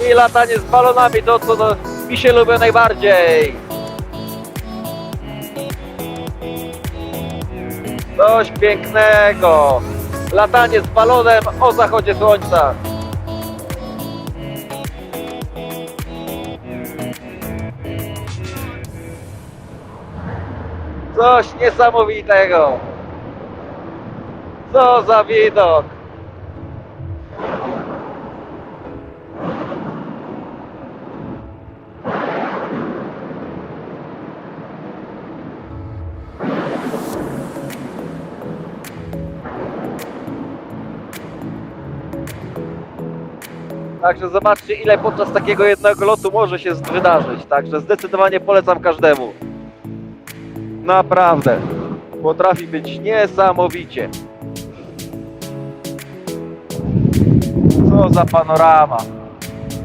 I latanie z balonami to co no, mi się lubi najbardziej. Coś pięknego. Latanie z balonem o zachodzie słońca. Coś niesamowitego. Co za widok. Także zobaczcie ile podczas takiego jednego lotu może się wydarzyć. Także zdecydowanie polecam każdemu. Naprawdę. Potrafi być niesamowicie. Co za panorama.